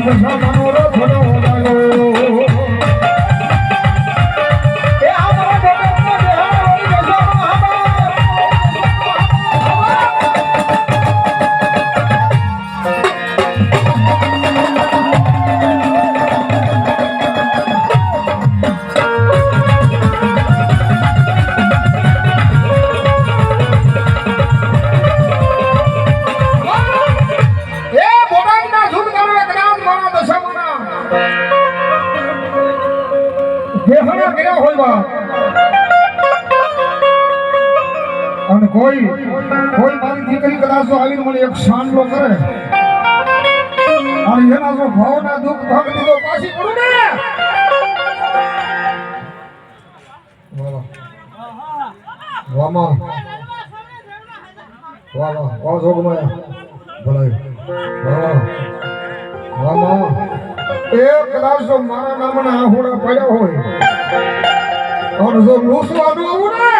મારી દશામાનો દેહાડા કર્યા હોયવા અને કોઈ કોઈ મારી દીકરી કદાચ આવીને મને એક સાંડલો કરે, અને એના જો ભાવના દુઃખ ભાગ દીધો પાછી પડું ને! વામા વામા વાહ વાહ. એ કદાચ મારા નામના આહુડા પડ્યા હોય. જો લૂસવાનું આવું ને